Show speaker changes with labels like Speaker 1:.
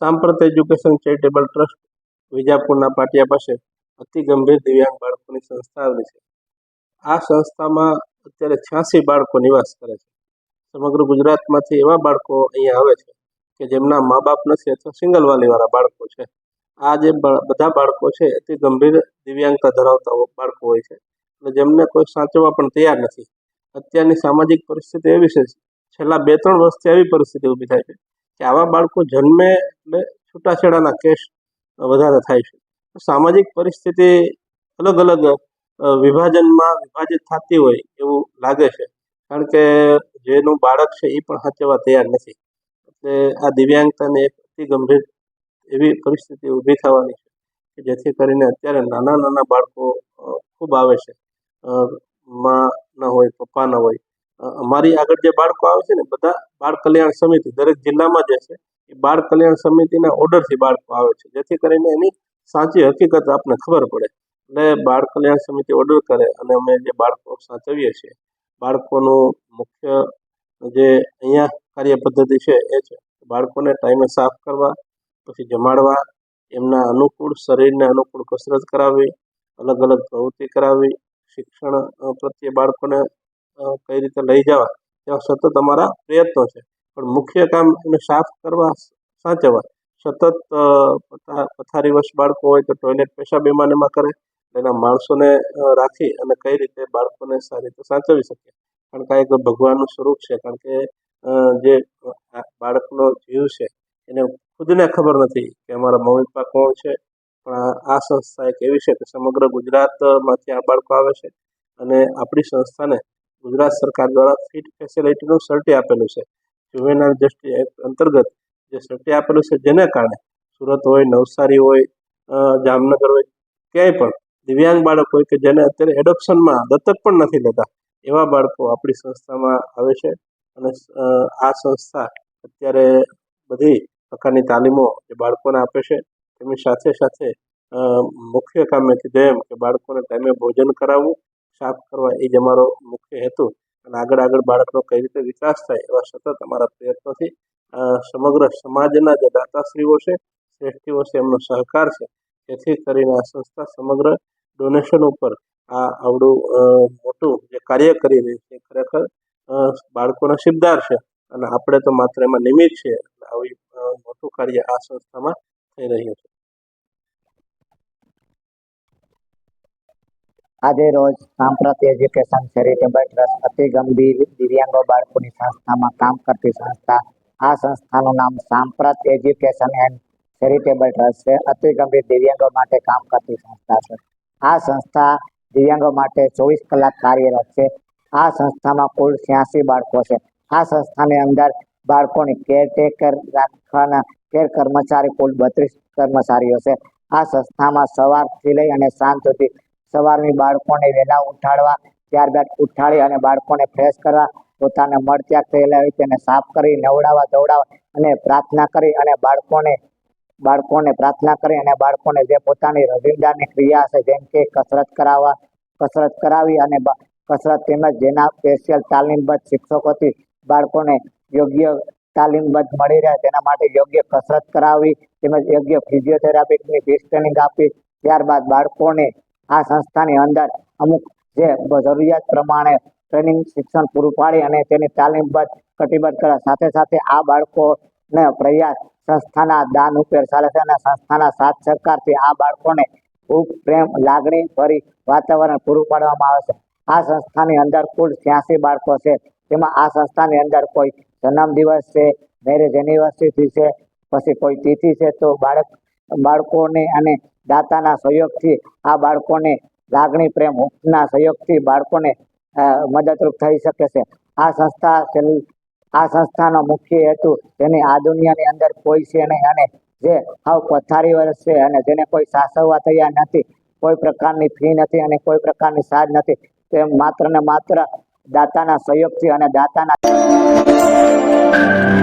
Speaker 1: સાંપ્રત education charitable trust વિજાપુરના પાટિયા પાસે અતિ ગંભીર દિવ્યાંગ બાળકોની સંસ્થા આવેલી છે. આ સંસ્થામાં અત્યારે છ્યાસી બાળકો નિવાસ કરે છે. સમગ્ર ગુજરાતમાંથી એવા બાળકો અહીંયા આવે છે કે જેમના મા બાપ નથી અથવા સિંગલ વાલીવાળા બાળકો છે. આ જે બધા બાળકો છે અતિ ગંભીર દિવ્યાંગતા ધરાવતા બાળકો હોય છે. એટલે જેમને કોઈ સાચવવા પણ તૈયાર નથી. અત્યારની સામાજિક પરિસ્થિતિ એવી છે, છેલ્લા બે ત્રણ વર્ષથી એવી પરિસ્થિતિ ઊભી થાય છે કે આવા બાળકો જન્મે એટલે છૂટાછેડાના કેસ વધારે થાય છે. સામાજિક પરિસ્થિતિ અલગ અલગ વિભાજનમાં વિભાજિત થતી હોય એવું લાગે છે. કારણ કે જેનું બાળક છે એ પણ સાચવવા તૈયાર નથી. એટલે આ દિવ્યાંગતાને એક અતિ ગંભીર એવી પરિસ્થિતિ ઊભી થવાની છે કે જેથી કરીને અત્યારે નાના નાના બાળકો ખૂબ આવે છે. માં ન હોય, પપ્પા ન હોય. અ, અમારી આગળ જે બાળકો આવે છે ને બધા બાળ કલ્યાણ સમિતિ દરેક જિલ્લામાં જે છે એ બાળ કલ્યાણ સમિતિના ઓર્ડરથી બાળકો આવે છે. જેથી કરીને એની સાચી હકીકત આપને ખબર પડે. એટલે બાળ કલ્યાણ સમિતિ ઓર્ડર કરે અને અમે જે બાળકો સાચવીએ છીએ બાળકોનું મુખ્ય જે અહીંયા કાર્ય પદ્ધતિ છે એ છે બાળકોને ટાઈમે સાફ કરવા પછી જમાડવા એમના અનુકૂળ શરીરને અનુકૂળ કસરત કરાવવી અલગ અલગ પ્રવૃત્તિ કરાવવી શિક્ષણ પ્રત્યે બાળકોને કઈ રીતે લઈ જવા? એવા સતત અમારા પ્રયત્નો છે. પણ મુખ્ય કામ એને સાફ કરવા સાચવવા. સતત પથારી વર્ષ બાળકો હોય તો ટોયલેટ પેશા બેમાનેમાં કરે. એના માણસોને રાખી અને કઈ રીતે બાળકોને સારી રીતે સાચવી શકીએ કારણ કે આ એક ભગવાનનું સ્વરૂપ છે. કારણ કે જે બાળકનો જીવ છે, એને ખુદને ખબર નથી કે અમારા મમ્મી પપ્પા કોણ છે. પણ આ સંસ્થા એક એવી છે કે સમગ્ર ગુજરાતમાંથી આ બાળકો આવે છે અને આપણી સંસ્થાને ગુજરાત સરકાર દ્વારા ફિટ ફેસિલિટીનું સર્ટી આપેલું છે. જુવેનાઇલ જસ્ટિસ એક્ટ અંતર્ગત જે સર્ટી આપેલું છે, જેને કારણે સુરત હોય, નવસારી હોય જામનગર હોય, ક્યાંય પણ દિવ્યાંગ બાળક હોય કે જેને અત્યારે એડોપ્શનમાં દત્તક પણ નથી લેતા, એવા બાળકો આપણી સંસ્થામાં આવે છે અને આ સંસ્થા અત્યારે બધી પ્રકારની તાલીમો જે બાળકોને આપે છે, તેમની સાથે સાથે મુખ્ય કામે કીધું એમ કે બાળકોને ટાઈમે ભોજન કરાવવું સાફ કરવા એ જ અમારો મુખ્ય હેતુ. અને આગળ આગળ બાળકનો કઈ રીતે વિકાસ થાય એવા સતત અમારા પ્રયત્નોથી સમગ્ર સમાજના જે દાતાશ્રીઓ છે, શ્રેષ્ઠીઓ છે, એમનો સહકાર છે. જેથી કરીને આ સંસ્થા સમગ્ર ડોનેશન ઉપર આ આવડું મોટું જે કાર્ય કરી રહી છે ખરેખર બાળકોના શિબદાર છે. અને આપણે તો માત્ર એમાં નિમિત્ત છે આવી મોટું કાર્ય આ સંસ્થામાં થઈ રહ્યું છે.
Speaker 2: આજે રોજ સાંપ્રત એજ્યુકેશન ચેરિટેબલ ટ્રસ્ટ અતિ ગંભીર દિવ્યાંગો બાળકોની સંસ્થામાં કામ કરતી સંસ્થા. આ સંસ્થાનું નામ સાંપ્રત એજ્યુકેશન એન્ડ ચેરિટેબલ ટ્રસ્ટ છે. અતિ ગંભીર દિવ્યાંગો માટે કામ કરતી સંસ્થા છે. આ સંસ્થા દિવ્યાંગો માટે ચોવીસ કલાક કાર્યરત છે. આ સંસ્થામાં કુલ છ્યાસી બાળકો છે. આ સંસ્થાની અંદર બાળકોની કેરટેકર રાખવાના કેર કર્મચારી કુલ બત્રીસ કર્મચારીઓ છે. આ સંસ્થામાં સવારથી લઈ અને સાંજ સુધી સવારની બાળકોને વહેલા ઉઠાડવા, ત્યારબાદ ઉઠાડી અને બાળકોને ફ્રેશ કરવા, પોતાને મળત્યાગ થયેલા હોય તેને સાફ કરી, નવડાવવા દોડાવવા અને પ્રાર્થના કરી અને બાળકોને બાળકોને પ્રાર્થના કરી અને બાળકોને જે પોતાની રોજિંદાની ક્રિયા છે જેમ કે કસરત કરાવવા, કસરત કરાવી અને કસરત તેમજ જેના સ્પેશિયલ તાલીમબદ્ધ શિક્ષકોથી બાળકોને યોગ્ય તાલીમબદ્ધ મળી રહે, તેના માટે યોગ્ય કસરત કરાવી તેમજ યોગ્ય ફિઝિયોથેરાપીની ફીસ ટ્રેનિંગ આપી ત્યારબાદ બાળકોને આ સંસ્થાની અંદર અમુક જે જરૂરિયાત પ્રમાણે ટ્રેનિંગ શિક્ષણ પૂરું પાડી અને તેની તાલીમબદ્ધ કટિબદ્ધ કરવા સાથે સાથે આ બાળકોને પ્રયાસ સંસ્થાના દાન ઉપર ચાલે છે અને સંસ્થાના સાથ સરકારથી આ બાળકોને ખૂબ પ્રેમ, લાગણી ભરી વાતાવરણ પૂરું પાડવામાં આવે છે. આ સંસ્થાની અંદર કુલ છ્યાસી બાળકો છે. તેમાં આ સંસ્થાની અંદર કોઈ જન્મ દિવસ છે મેરેજ એનિવર્સરી છે, પછી કોઈ તિથિ છે, તો બાળક, બાળકોને અને દાતાના સહયોગથી આ બાળકોને લાગણી પ્રેમ હૂંફના સહયોગથી બાળકોને મદદરૂપ થઈ શકે છે. આ સંસ્થા આ સંસ્થાનો મુખ્ય હેતુ તેની આ દુનિયાની અંદર કોઈ છે નહીં અને જે હાવ પથારી વર્ષ છે અને જેને કોઈ સાસવવા તૈયાર નથી, કોઈ પ્રકારની ફી નથી અને કોઈ પ્રકારની સાજ નથી, તે માત્ર ને માત્ર દાતાના સહયોગથી અને દાતાના